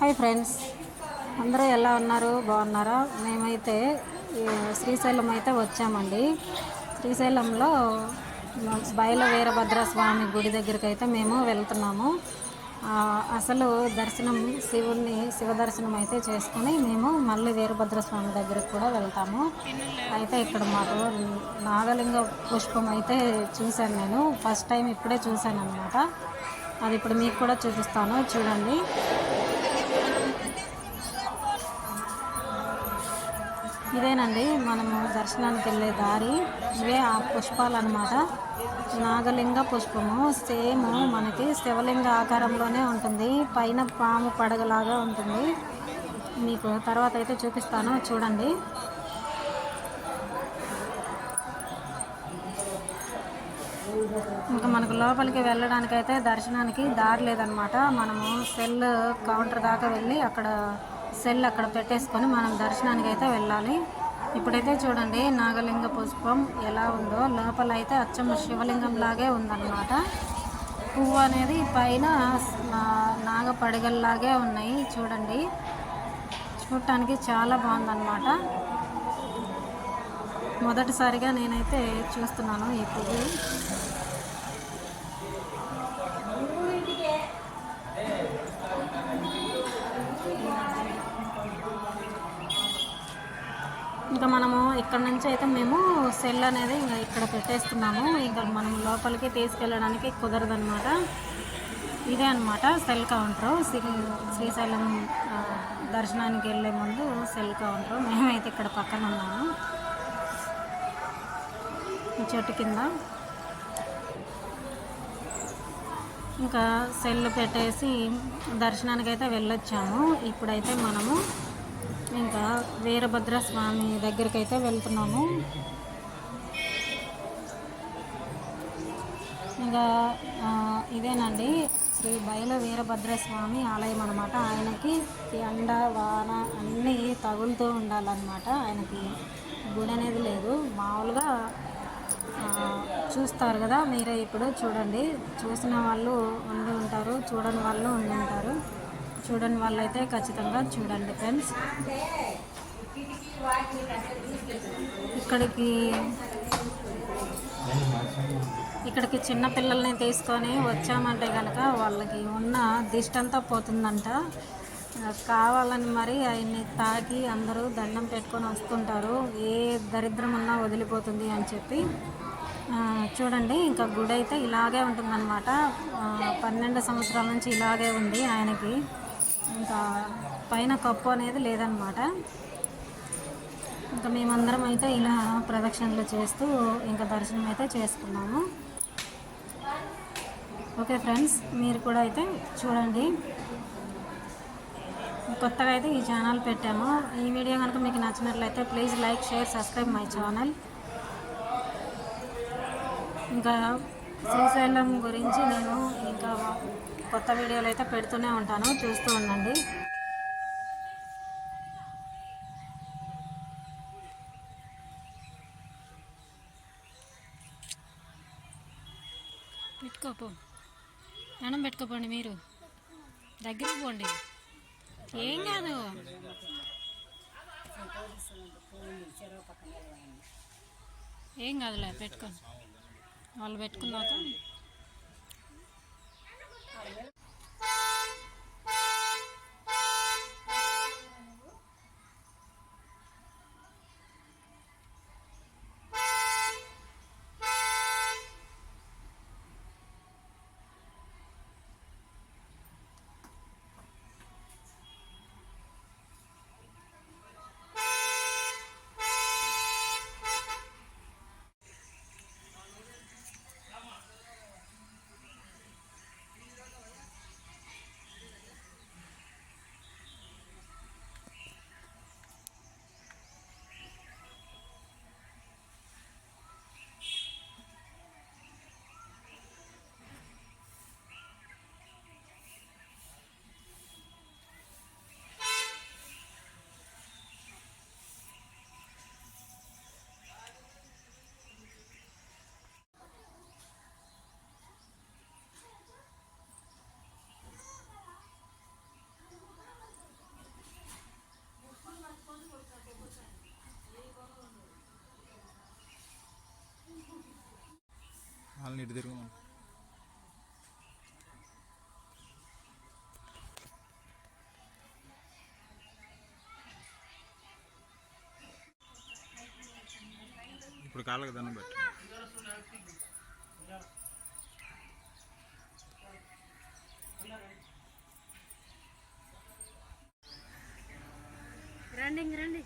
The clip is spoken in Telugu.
Hi friends. అందరూ ఎలా ఉన్నారు? బాగున్నారా? మేమైతే శ్రీశైలం అయితే వచ్చామండి. శ్రీశైలంలో బయల వీరభద్ర స్వామి గుడి దగ్గరికి అయితే మేము వెళ్తున్నాము. అసలు దర్శనం శివుణ్ణి శివ దర్శనం అయితే చేసుకుని మేము మళ్ళీ వీరభద్ర స్వామి దగ్గరికి కూడా వెళ్తాము. అయితే ఇక్కడ మాకు నాగలింగ పుష్పం అయితే చూశాను నేను. ఫస్ట్ టైం ఇప్పుడే చూశాను అనమాట అది ఇప్పుడు మీకు కూడా చూపిస్తాను. చూడండి. ఇదేనండి మనము దర్శనానికి వెళ్ళే దారి. ఇవే ఆ పుష్పాలు అనమాట నాగలింగ పుష్పము. సేమ్ మనకి శివలింగ ఆకారంలోనే ఉంటుంది. పైన పాము పడగలాగా ఉంటుంది. మీకు తర్వాత అయితే చూపిస్తాను. చూడండి. ఇంకా మనకు లోపలికి వెళ్ళడానికి అయితే దర్శనానికి దారి లేదనమాట మనము సెల్ కౌంటర్ దాకా వెళ్ళి అక్కడ సెల్ అక్కడ పెట్టేసుకొని మనం దర్శనానికి అయితే వెళ్ళాలి. ఇప్పుడైతే చూడండి నాగలింగ పుష్పం ఎలా ఉందో. లోపల అయితే అచ్చం శివలింగం లాగే ఉందన్నమాట. పువ్వు అనేది పైన నాగపడగల్లాగే నాగపడిగల్లాగే ఉన్నాయి. చూడండి చూడటానికి చాలా బాగుందన్నమాట. మొదటిసారిగా నేనైతే చూస్తున్నాను ఈ పువ్వు. ఇంకా మనము ఇక్కడ నుంచి అయితే మేము సెల్ అనేది ఇంకా ఇక్కడ పెట్టేస్తున్నాము. ఇంకా మనం లోపలికి తీసుకెళ్ళడానికి కుదరదనమాట ఇదే అనమాట సెల్ కౌంటర్. శ్రీ శ్రీశైలం దర్శనానికి వెళ్ళే ముందు సెల్ కౌంటర్. మేమైతే ఇక్కడ పక్కన ఉన్నాము. ఈ చెట్టు కింద. ఇంకా సెల్ పెట్టేసి దర్శనానికి అయితే వెళ్ళొచ్చాము. ఇప్పుడైతే మనము ఇంకా వీరభద్ర స్వామి దగ్గరికి అయితే వెళ్తున్నాము. ఇంకా ఇదేనండి. శ్రీ బయల వీరభద్ర స్వామి ఆలయం అనమాట ఆయనకి ఎండ వాన అన్నీ తగులుతూ ఉండాలన్నమాట. ఆయనకి గుడి అనేది లేదు. మామూలుగా చూస్తారు కదా మీరే ఇప్పుడు చూడండి. చూసిన వాళ్ళు ఉండి ఉంటారు చూడని వాళ్ళు ఉండి ఉంటారు. చూడని వాళ్ళు అయితే ఖచ్చితంగా చూడండి ఫ్రెండ్స్. ఇక్కడికి ఇక్కడికి చిన్న పిల్లల్ని తీసుకొని వచ్చామంటే కనుక వాళ్ళకి ఉన్న దిష్టంతా పోతుందంట. కావాలని మరి ఆయన్ని తాకి అందరూ దండం పెట్టుకొని వస్తుంటారు. ఏ దరిద్రం ఉన్నా వదిలిపోతుంది అని చెప్పి చూడండి. ఇంకా గుడి అయితే ఇలాగే ఉంటుందన్నమాట. పన్నెండు సంవత్సరాల నుంచి ఇలాగే ఉంది ఆయనకి. ఇంకా పైన కప్పు అనేది లేదనమాట. ఇంకా మేమందరం అయితే ఇలా ప్రదక్షిణలు చేస్తూ ఇంకా దర్శనం అయితే చేసుకున్నాము. ఓకే ఫ్రెండ్స్ మీరు కూడా అయితే చూడండి. కొత్తగా అయితే ఈ ఛానల్ పెట్టాము. ఈ వీడియో కనుక మీకు నచ్చినట్లయితే please like share subscribe my channel. ఇంకా శ్రీశైలం గురించి నేను ఇంకా కొత్త వీడియోలు అయితే పెడుతూనే ఉంటాను. చూస్తూ ఉండండి. పెట్టుకోపో. మేడం పెట్టుకోపోండి మీరు. దగ్గరికి పోండి. ఏం కాదు. ఏం కాదులే పెట్టుకో. వాళ్ళు పెట్టుకున్నాక వాళ్ళని ఇటు తిరుగు ఇప్పుడు కాళ్ళకి దండం పెట్టు. రండి రండి.